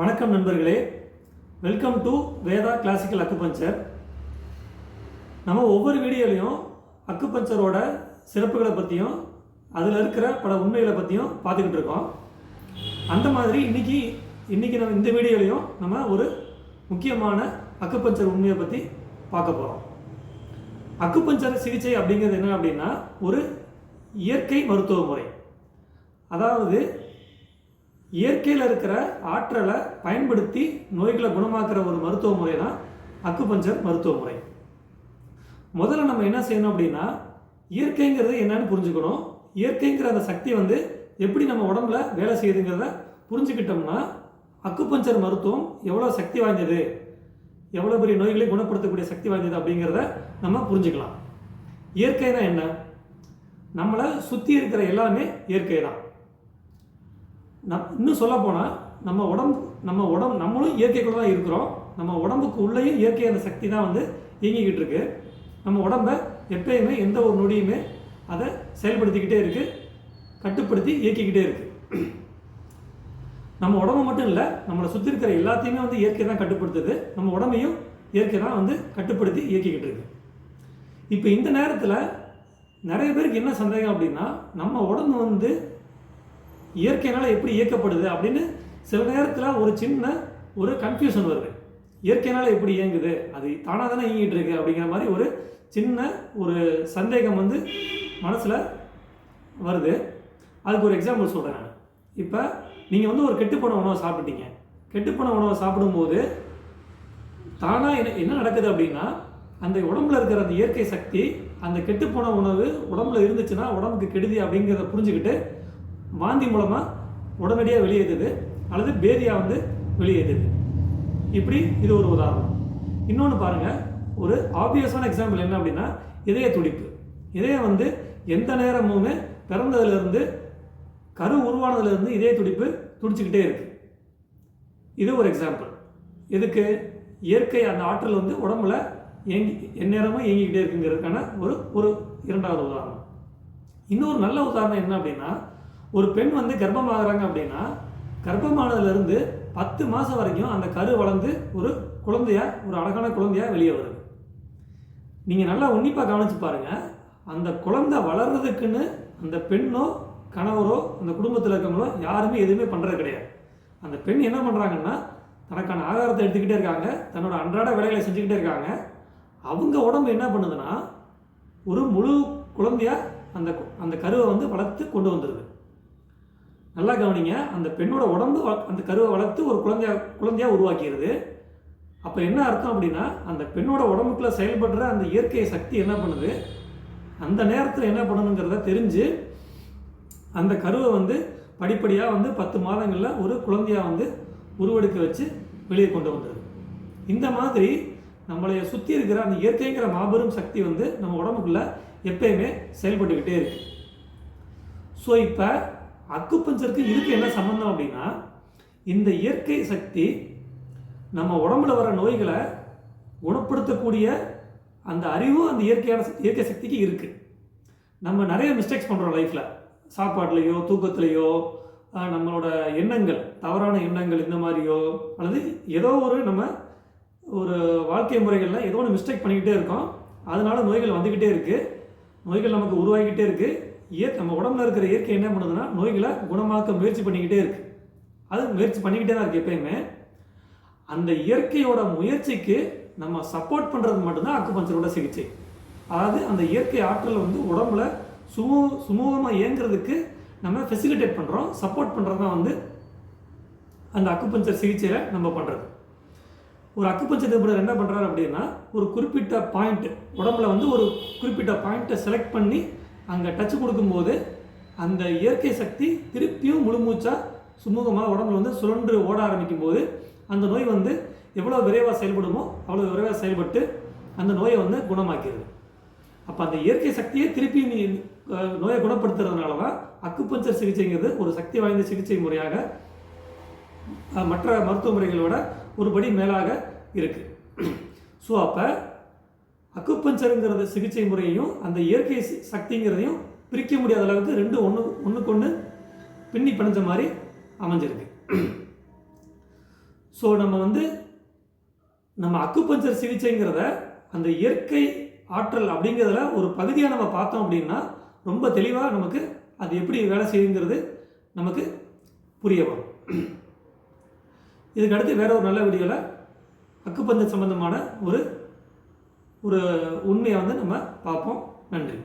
வணக்கம் நண்பர்களே. Welcome to Veda classical acupuncture நம்ம ஒவ்வொரு வீடியோலையும் அக்குபஞ்சரோட சிறப்புகளை பற்றியும் அதில் இருக்கிற பல உண்மைகளை பற்றியும் பார்த்துக்கிட்டு இருக்கோம். அந்த மாதிரி இன்றைக்கி இன்னைக்கு நம்ம இந்த வீடியோலையும் நம்ம ஒரு முக்கியமான அக்குபஞ்சர் உண்மையை பற்றி பார்க்க போகிறோம் அக்குபஞ்சர் சிகிச்சை அப்படிங்கிறது என்ன அப்படின்னா ஒரு இயற்கை மருத்துவ முறை. அதாவது இயற்கையில் இருக்கிற ஆற்றலை பயன்படுத்தி நோய்களை குணமாக்குற ஒரு மருத்துவ முறை தான் அக்குபஞ்சர் மருத்துவ முறை. முதல்ல நம்ம என்ன செய்யணும் அப்படின்னா இயற்கைங்கிறது என்னன்னு புரிஞ்சுக்கணும். இயற்கைங்கிற அந்த சக்தி வந்து எப்படி நம்ம உடம்புல வேலை செய்யுதுங்கிறத புரிஞ்சுக்கிட்டோம்னா அக்குபஞ்சர் மருத்துவம் எவ்வளோ சக்தி வாய்ந்தது எவ்வளோ பெரிய நோய்களை குணப்படுத்தக்கூடிய சக்தி வாய்ந்தது அப்படிங்கிறத நம்ம புரிஞ்சுக்கலாம். இயற்கைனா என்ன? நம்மளை சுற்றி இருக்கிற எல்லாமே இயற்கை தான் நம் இன்னும் சொல்லப்போனால் நம்ம உடம்பு நம்ம உடம்பு நம்மளும் இயற்கைக்குள்ள தான் இருக்கிறோம். நம்ம உடம்புக்கு உள்ளேயும் இயற்கை அந்த சக்தி தான் வந்து இயங்கிக்கிட்டு இருக்கு. நம்ம உடம்பை எப்பயுமே எந்த ஒரு நொடியுமே அதை செயல்படுத்திக்கிட்டே இருக்குது கட்டுப்படுத்தி இயக்கிக்கிட்டே இருக்குது நம்ம உடம்பு மட்டும் இல்லை நம்மளை சுற்றி இருக்கிற எல்லாத்தையுமே வந்து இயற்கை தான் கட்டுப்படுத்துது. நம்ம உடம்பையும் இயற்கை தான் வந்து கட்டுப்படுத்தி இயக்கிக்கிட்டு இருக்கு. இப்போ இந்த நேரத்தில் நிறைய பேருக்கு என்ன சந்தேகம் அப்படின்னா நம்ம உடம்பு வந்து இயற்கையினால் எப்படி இயக்கப்படுது அப்படின்னு சில நேரத்தில் ஒரு சின்ன ஒரு கன்ஃபியூஷன் வருது. இயற்கையினால் எப்படி இயங்குது? அது தானாக தானே இயங்கிட்டு இருக்கு அப்படிங்கிற மாதிரி ஒரு சின்ன ஒரு சந்தேகம் வந்து மனசில் வருது. அதுக்கு ஒரு எக்ஸாம்பிள் சொல்கிறேன் நான். இப்போ நீங்கள் வந்து ஒரு கெட்டுப்போன உணவை சாப்பிட்டீங்க கெட்டுப்போன உணவை சாப்பிடும்போது தானாக என்ன என்ன நடக்குது அப்படின்னா அந்த உடம்புல இருக்கிற அந்த இயற்கை சக்தி அந்த கெட்டுப்போன உணவு உடம்புல இருந்துச்சுன்னா உடம்புக்கு கெடுதி அப்படிங்கிறத புரிஞ்சுக்கிட்டு வாந்தி மூலமாக உடனடியாக வெளியேறுது அல்லது பேதியாக வந்து வெளியேறுது. இப்படி இது ஒரு உதாரணம். இன்னொன்று பாருங்கள் ஒரு ஆப்வியஸான எக்ஸாம்பிள் என்ன அப்படின்னா இதய துடிப்பு. இதயம் வந்து எந்த நேரமுமே பிறந்ததுலேருந்து கரு உருவானதுலேருந்து இதய துடிப்பு துடிச்சிக்கிட்டே இருக்கு. இது ஒரு எக்ஸாம்பிள் இதுக்கு இயற்கை அந்த ஆற்றல் வந்து உடம்புல இயங்கி எந்நேரமும் இயங்கிக்கிட்டே இருக்குங்கிறதுக்கான ஒரு ஒரு இரண்டாவது உதாரணம். இன்னொரு நல்ல உதாரணம் என்ன அப்படின்னா ஒரு பெண் வந்து கர்ப்பமாகறாங்க அப்படின்னா கர்ப்பமானதுலேருந்து பத்து மாதம் வரைக்கும் அந்த கரு வளர்ந்து ஒரு குழந்தையாக ஒரு அழகான குழந்தையாக வெளியே வருது. நீங்கள் நல்லா உன்னிப்பாக கவனிச்சு பாருங்க. அந்த குழந்தை வளர்றதுக்குன்னு அந்த பெண்ணோ கணவரோ அந்த குடும்பத்தில் இருக்கவங்களோ யாருமே எதுவுமே பண்ணுறது கிடையாது. அந்த பெண் என்ன பண்ணுறாங்கன்னா தனக்கான ஆகாரத்தை எடுத்துக்கிட்டே இருக்காங்க. தன்னோட அன்றாட வேலைகளை செஞ்சுக்கிட்டே இருக்காங்க. அவங்க உடம்பு என்ன பண்ணுதுன்னா ஒரு முழு குழந்தையாக அந்த அந்த கருவை வந்து வளர்த்து கொண்டு வந்துடுது நல்லா கவனிங்க அந்த பெண்ணோட உடம்பு அந்த கருவை வளர்த்து ஒரு குழந்தையா குழந்தையாக உருவாக்கிடுது அப்போ என்ன அர்த்தம் அப்படின்னா அந்த பெண்ணோட உடம்புக்குள்ளே செயல்படுற அந்த இயற்கை சக்தி என்ன பண்ணுது? அந்த நேரத்தில் என்ன பண்ணணுங்கிறத தெரிஞ்சு அந்த கருவை வந்து படிப்படியாக வந்து பத்து மாதங்களில் ஒரு குழந்தையாக வந்து உருவெடுக்க வச்சு வெளியே கொண்டு வந்துடுது இந்த மாதிரி நம்மளைய சுற்றி இருக்கிற அந்த இயற்கைங்கிற மாபெரும் சக்தி வந்து நம்ம உடம்புக்குள்ளே எப்பயுமே செயல்பட்டுக்கிட்டே இருக்கு. ஸோ இப்போ அக்குப்பஞ்சருக்கு இதுக்கு என்ன சம்மந்தம் அப்படின்னா இந்த இயற்கை சக்தி நம்ம உடம்புல வர நோய்களை குணப்படுத்தக்கூடிய அந்த அறிவும் அந்த இயற்கையான இயற்கை சக்திக்கு இருக்குது நம்ம நிறைய மிஸ்டேக்ஸ் பண்ணுறோம் லைஃப்பில் சாப்பாட்லேயோ தூக்கத்துலேயோ நம்மளோட எண்ணங்கள் தவறான எண்ணங்கள் இந்த மாதிரியோ அல்லது ஏதோ ஒரு நம்ம ஒரு வாழ்க்கை முறைகளில் ஏதோ ஒன்று மிஸ்டேக் பண்ணிக்கிட்டே இருக்கோம். அதனால நோய்கள் வந்துக்கிட்டே இருக்குது நோய்கள் நமக்கு உருவாகிக்கிட்டே இருக்குது இயற்கை நம்ம உடம்புல இருக்கிற இயற்கை என்ன பண்ணுதுன்னா நோய்களை குணமாக்க முயற்சி பண்ணிக்கிட்டே இருக்கு. அது முயற்சி பண்ணிக்கிட்டே தான் இருக்குது எப்பயுமே. அந்த இயற்கையோட முயற்சிக்கு நம்ம சப்போர்ட் பண்ணுறது மட்டும்தான் அக்குபஞ்சரோட சிகிச்சை. அதாவது அந்த இயற்கை ஆற்றல் வந்து உடம்புல சுமூ சுமூகமாக இயங்குறதுக்கு நம்ம ஃபெசிலிட்டேட் பண்ணுறோம் சப்போர்ட் பண்ணுறது தான் வந்து அந்த அக்குபஞ்சர் சிகிச்சையில் நம்ம பண்ணுறது ஒரு அக்குபஞ்சர் நிபுணர் என்ன பண்ணுறாரு அப்படின்னா ஒரு குறிப்பிட்ட பாயிண்ட் உடம்புல வந்து ஒரு குறிப்பிட்ட பாயிண்ட்டை செலக்ட் பண்ணி அங்கே டச் கொடுக்கும்போது அந்த இயற்கை சக்தி திருப்பியும் முழுமூச்சாக சுமூகமாக உடம்புல வந்து சுழன்று ஓட ஆரம்பிக்கும் போது அந்த நோய் வந்து எவ்வளோ விரைவாக செயல்படுமோ அவ்வளோ விரைவாக செயல்பட்டு அந்த நோயை வந்து குணமாக்கிறது. அப்போ அந்த இயற்கை சக்தியை திருப்பி நீ நோயை குணப்படுத்துறதுனால தான் அக்குப்பஞ்சர் சிகிச்சைங்கிறது ஒரு சக்தி வாய்ந்த சிகிச்சை முறையாக மற்ற மருத்துவ முறைகளோட ஒரு படி மேலாக இருக்கு. ஸோ அப்போ அக்குப்பஞ்சருங்கிறத சிகிச்சை முறையையும் அந்த இயற்கை சக்திங்கிறதையும் பிரிக்க முடியாத அளவுக்கு ரெண்டு ஒன்று ஒன்றுக்கு ஒன்று பின்னி பிணைஞ்ச மாதிரி அமைஞ்சிருக்கு. ஸோ நம்ம வந்து நம்ம அக்குப்பஞ்சர் சிகிச்சைங்கிறத அந்த இயற்கை ஆற்றல் அப்படிங்கிறதுல ஒரு பகுதியாக நம்ம பார்த்தோம் அப்படின்னா ரொம்ப தெளிவாக நமக்கு அது எப்படி வேலை செய்யுங்கிறது நமக்கு புரிய வரும். இதுக்கடுத்து வேற ஒரு நல்ல வீடியோவில் அக்குப்பந்தர் சம்பந்தமான ஒரு ஒரு உண்மையை வந்து நம்ம பார்ப்போம். நன்றி.